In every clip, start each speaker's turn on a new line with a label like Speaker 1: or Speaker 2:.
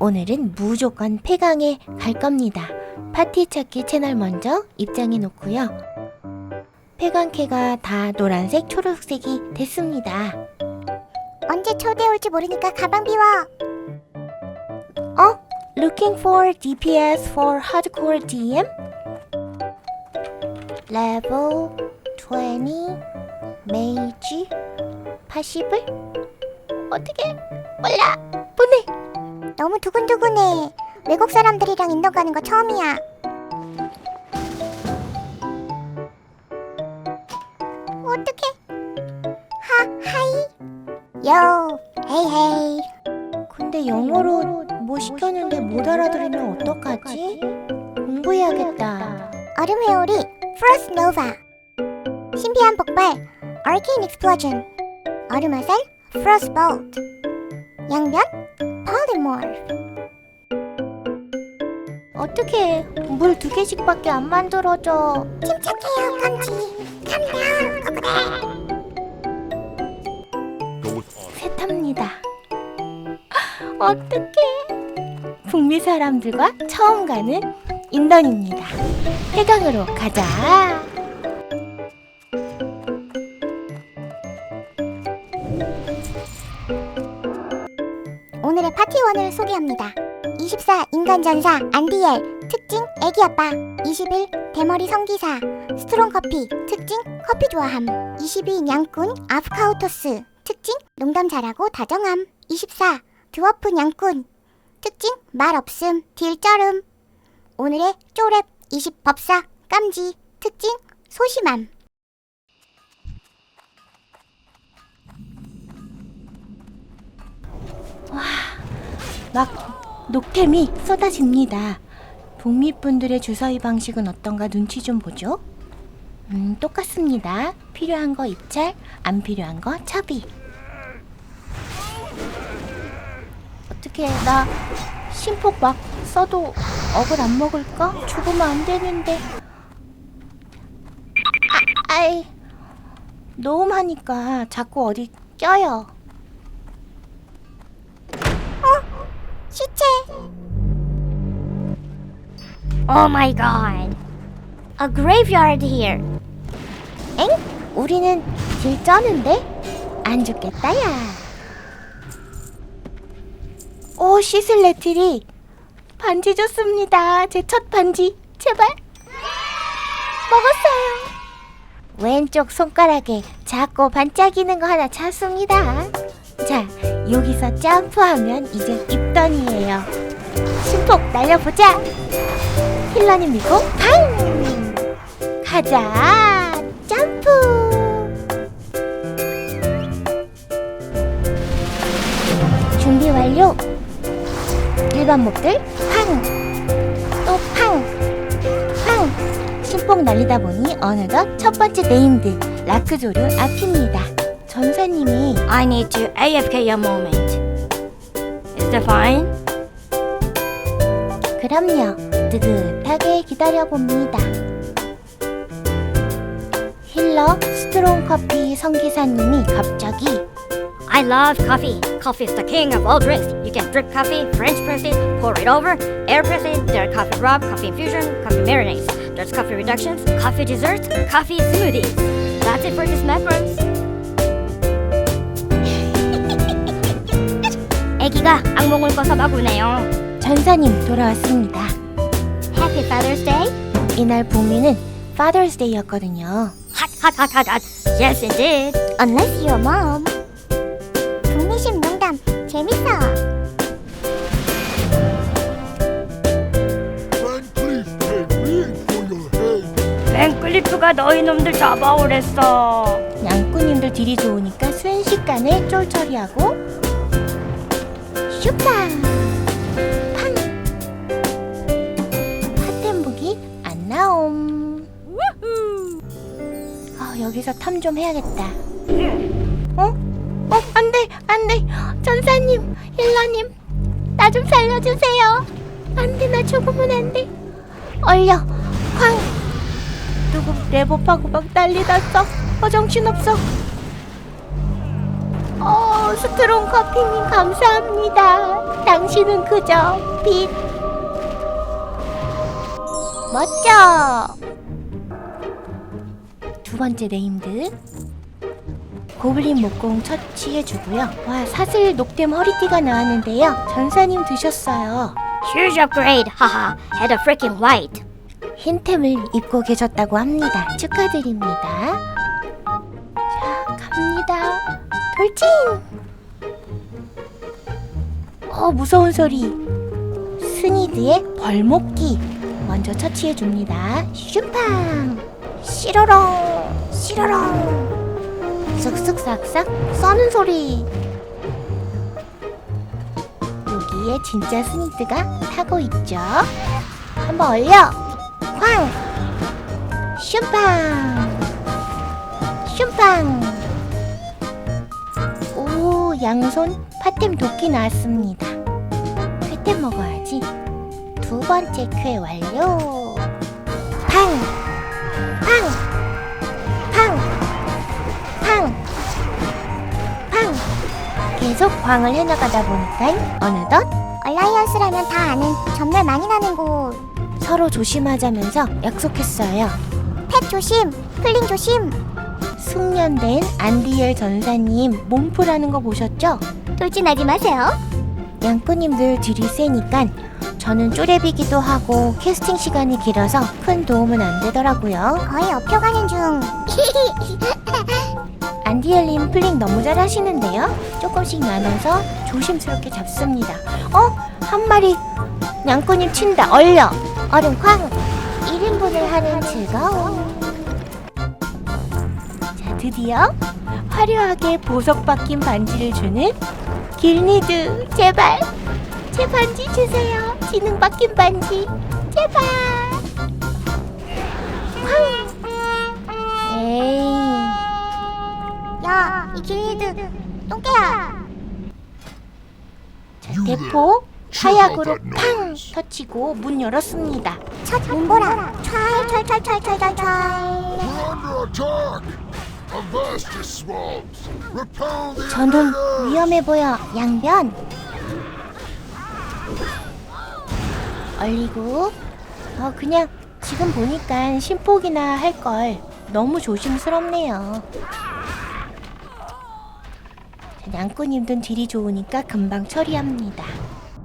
Speaker 1: 오늘은 무조건 폐강에 갈 겁니다. 파티 찾기 채널 먼저 입장해 놓고요. 폐강캐가 다 노란색, 초록색이 됐습니다.
Speaker 2: 언제 초대 올지 모르니까 가방 비워.
Speaker 1: 어? Looking for DPS for hardcore DM? Level 20 Mage 파시블? 어떻게 몰라 보내
Speaker 2: 너무 두근두근해. 외국 사람들이랑 인도 가는 거 처음이야. 어떡해? 하, 하이. 요, 헤이 헤이.
Speaker 1: 근데 영어로 뭐 시켰는데 못 알아들으면 어떡하지? 공부해야겠다
Speaker 2: 얼음 회오리, 프로스트 노바. 신비한 폭발, 아케인 익스플로전. 얼음 화살, 프로스트 볼트. 양면, 폴리모르.
Speaker 1: 어떻게 물 두 개씩밖에 안 만들어져
Speaker 2: 침착해요, 펀치. 캄다운, 거구대.
Speaker 1: 셋합니다 어떡해 북미 사람들과 처음 가는 인던입니다 해강으로 가자
Speaker 2: 파티원을 소개합니다. 24 인간전사 안디엘 특징 애기아빠. 21 대머리 성기사 스트롱 커피 특징 커피 좋아함. 22 냥꾼 아프카우토스 특징 농담 잘하고 다정함. 24 드워프 냥꾼 특징 말 없음 딜 쩔음. 오늘의 쪼랩 20 법사 깜지 특징 소심함
Speaker 1: 막 녹템이 쏟아집니다. 북미 분들의 주사위 방식은 어떤가 눈치 좀 보죠? 음 똑같습니다. 필요한 거 입찰 안 필요한 거 차비 어떻게 나 심폭 막 써도 억을 안 먹을까? 죽으면 안 되는데. 아, 아이 노음하니까 자꾸 어디 껴요
Speaker 3: Oh my god. A graveyard here.
Speaker 1: 엥? 우리는 길 쩌는데? 안 죽겠다 야 오 시슬 레트리 반지 줬습니다 제 첫 반지 제발 먹었어요 왼쪽 손가락에 작고 반짝이는 거 하나 찾습니다 자 여기서 점프하면 이제 입던이에요 신폭 날려보자 힐러님 믿고 팡 가자 점프! 준비 완료. 일반 몹들 팡 또 팡팡 신폭 날리다 보니 어느덧 첫 번째 네임드 라크조르 앞입니다. 전사님이
Speaker 3: I need to AFK a moment. Is that fine?
Speaker 1: 그럼요 뜨뜻하게 기다려봅니다 힐러 스트롱 커피 성기사님이 갑자기
Speaker 3: I love coffee. Coffee is the king of all drinks. You can drip coffee, French press it, pour it over, air press it. There are coffee rub, coffee infusion, coffee marinades. There's coffee reductions, coffee desserts, coffee smoothies. That's it for this reference. 애기가 악몽을 꿔서 막 우네요.
Speaker 1: 전사님 돌아왔습니다
Speaker 3: Happy Father's Day.
Speaker 1: 이날 북미는 Father's Day였거든요.
Speaker 3: Hot, hot, hot, hot, hot. Yes, indeed.
Speaker 2: Unless you're mom. 북미식 농담 재밌어.
Speaker 3: 뱅클리프가 너희 놈들 잡아오랬어.
Speaker 1: 양꾼님들 딜이 좋으니까 순식간에 쫄 처리하고 슈팡 여기서 탐 좀 해야겠다 어? 어 안 돼 안 돼 전사님 힐러님 나 좀 살려주세요 안 돼 나 죽으면 안 돼 얼려 쾅 누구 레버파고 막 난리 났어 어 정신없어 어, 스트롱 커피님 감사합니다. 당신은 그저 빛. 멋져. 두 번째 네임드. 고블린 목공 처치해주고요. 와, 사슬 녹댐 허리띠가 나왔는데요. 전사님 드셨어요.
Speaker 3: Huge upgrade. Haha. Head of freaking white.
Speaker 1: 흰템을 입고 계셨다고 합니다. 축하드립니다. 자, 갑니다. 돌진! 어, 무서운 소리. 스니드의 벌목기. 먼저 처치해 줍니다. 슈팡! 시러렁! 시러렁! 쓱쓱 써는 소리. 여기에 진짜 스니드가 타고 있죠. 한번 올려! 쾅! 슈팡! 슈팡! 오, 양손 파템 도끼 나왔습니다. 쾌템 먹어야지. 두 번째 쾌 완료. 팡! 팡! 팡! 팡! 팡! 계속 광을 해나가다 보니까 어느덧
Speaker 2: 얼라이언스라면 다 아는 전멸 많이 나는 곳.
Speaker 1: 서로 조심하자면서 약속했어요.
Speaker 2: 펫 조심, 플링 조심.
Speaker 1: 숙련된 안디엘 전사님 몸풀하는 거 보셨죠?
Speaker 2: 돌진하지 마세요.
Speaker 1: 양꾼님들 딜이 세니까 저는 쪼레비기도 하고 캐스팅 시간이 길어서 큰 도움은 안 되더라고요.
Speaker 2: 거의 업혀가는 중.
Speaker 1: 안디엘님 플링 너무 잘 하시는데요? 조금씩 나눠서 조심스럽게 잡습니다. 어? 한 마리 양꾼님 친다. 얼려. 얼음 쾅. 1인분을 하는 즐거움. 자, 드디어 화려하게 보석 박힌 반지를 주는 길니드. 제발. 제 반지 주세요. 지능 박힌 반지. 제발. 쾅. 에이.
Speaker 2: 야, 이 길리드 똥개야.
Speaker 1: 자, 대포 하약으로 팡 터치고 문 열었습니다.
Speaker 2: 첫 문보라. 찰찰찰찰찰찰찰.
Speaker 4: We're under attack! Avastus swabs! Repel the
Speaker 1: 저는! 위험해 보여 양변. 얼리고 어 그냥 지금 보니까 신폭이나 할 걸 너무 조심스럽네요. 자, 양꾼님들 딜이 좋으니까 금방 처리합니다.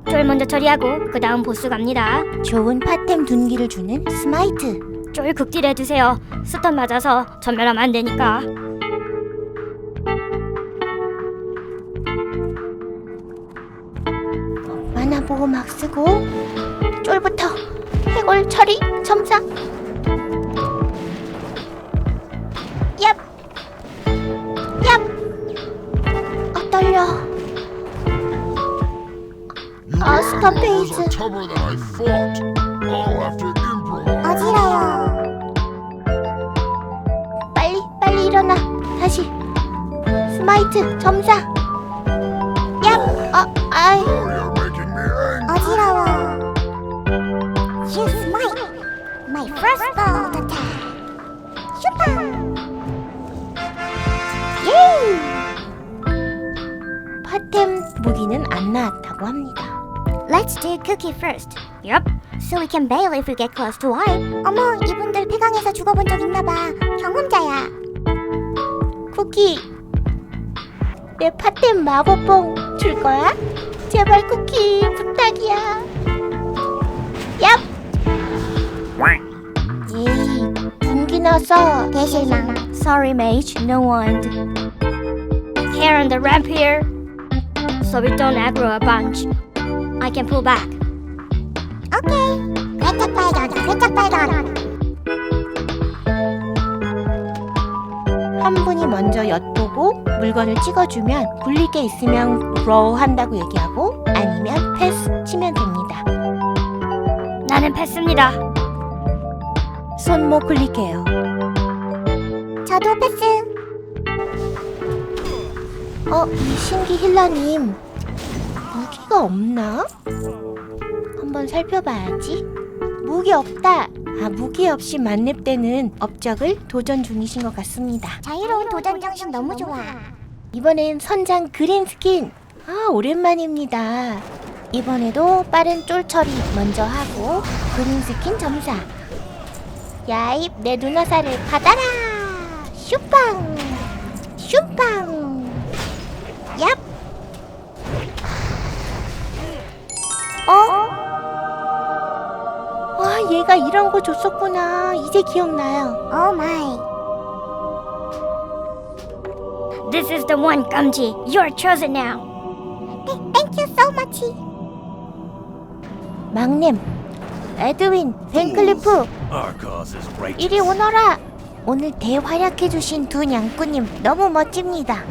Speaker 3: 쫄 먼저 처리하고 그 다음 보스 갑니다.
Speaker 1: 좋은 파템 둔기를 주는 스마이트.
Speaker 3: 쫄 극딜 해주세요. 스턴 맞아서 전멸하면 안 되니까.
Speaker 1: 만화 보호 막 쓰고 쫄부터 해골 처리 점사 얍! 얍! 아 떨려 아,
Speaker 4: to improvise!
Speaker 2: 어지러요.
Speaker 1: 빨리 빨리 일어나 다시 스마이트 점사 안 나왔다고 합니다
Speaker 2: Let's do cookie first.
Speaker 3: Yup.
Speaker 2: So we can bail if we get close to war. 어머, 이분들 폐강에서 죽어본 적 있나 봐. 경험자야.
Speaker 1: 쿠키 내 파템 마법봉 줄 거야? 제발 쿠키 부탁이야 얍! 예이 분기 나서
Speaker 2: 대실망.
Speaker 1: Sorry mage, no wand
Speaker 3: Here on the ramp here. So we don't aggro a bunch. I can pull back.
Speaker 2: 오케이. 회색 발견. 회색 발견.
Speaker 1: 한 분이 먼저 엿보고 물건을 찍어주면 굴릴 게 있으면 grow 한다고 얘기하고 아니면 패스 치면 됩니다
Speaker 3: 나는 패스입니다.
Speaker 1: 손목 굴릴게요
Speaker 2: 저도 패스.
Speaker 1: 어, 이 신기 힐러님 무기가 없나? 한번 살펴봐야지. 무기 없다. 아, 무기 없이 만렙되는 업적을 도전 중이신 것 같습니다.
Speaker 2: 자유로운 도전 정신 너무 좋아.
Speaker 1: 이번엔 선장 그린 스킨. 아, 오랜만입니다. 이번에도 빠른 쫄 처리 먼저 하고 그린 스킨 점사. 야입 내 눈화살을 받아라. 슈빵. 슈빵. 얍. 얘가 이런 거 줬었구나. 이제 기억나요.
Speaker 2: 오 마이.
Speaker 3: This is the one, Gumji. You're chosen now.
Speaker 2: Thank you so much.
Speaker 1: 막냄, 에드윈, 벤클리프,
Speaker 5: Our cause is right.
Speaker 1: 이리 오너라. 오늘 대활약해주신 두 냥꾸님 너무 멋집니다.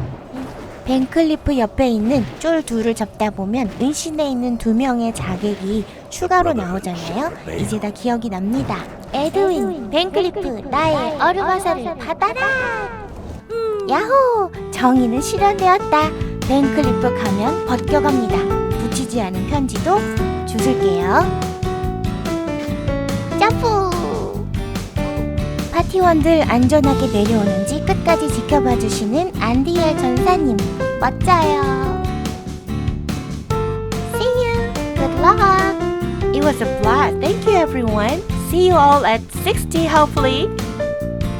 Speaker 1: 벤클리프 옆에 있는 쫄 둘을 접다 보면 은신에 있는 두 명의 자객이 추가로 나오잖아요. 이제 다 기억이 납니다. 에드윈, 벤클리프, 나의 얼음화살을 받아라. 야호! 정의는 실현되었다. 벤클리프 가면 벗겨갑니다. 붙이지 않은 편지도 주술게요. 점프! 파티원들 안전하게 내려오는지 끝 까지 지켜봐 주시는 안디엘 전사님 멋져요. See you. Good luck. It was a blast. Thank you everyone. See you all at 60 hopefully.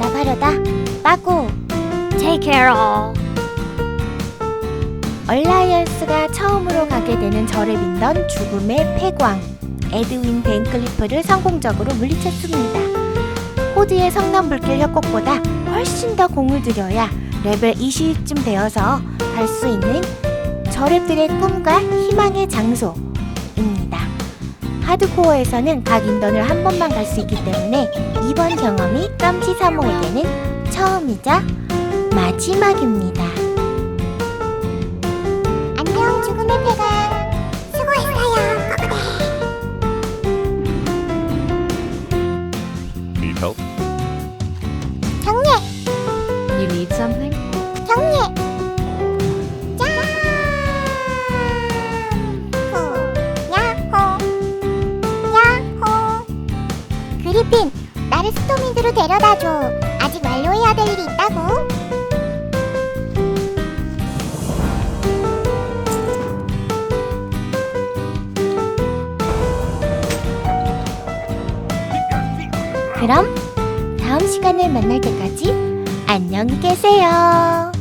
Speaker 1: 나가려다 빠꾸
Speaker 3: Take care, all.
Speaker 1: 얼라이언스가 처음으로 가게 되는 절을 믿던 죽음의 패광 에드윈 벤클리프를 성공적으로 물리쳤습니다. 호드의 성남 불길 협곡보다 훨씬 더 공을 들여야 레벨 20쯤 되어서 갈 수 있는 저랩들의 꿈과 희망의 장소입니다. 하드코어에서는 각 인던을 한 번만 갈 수 있기 때문에 이번 경험이 깜치 사모에게는 처음이자 마지막입니다.
Speaker 2: 안녕 죽음의 폐 스토미드로 데려다 줘. 아직 완료해야 될 일이 있다고.
Speaker 1: 그럼 다음 시간에 만날 때까지 안녕히 계세요.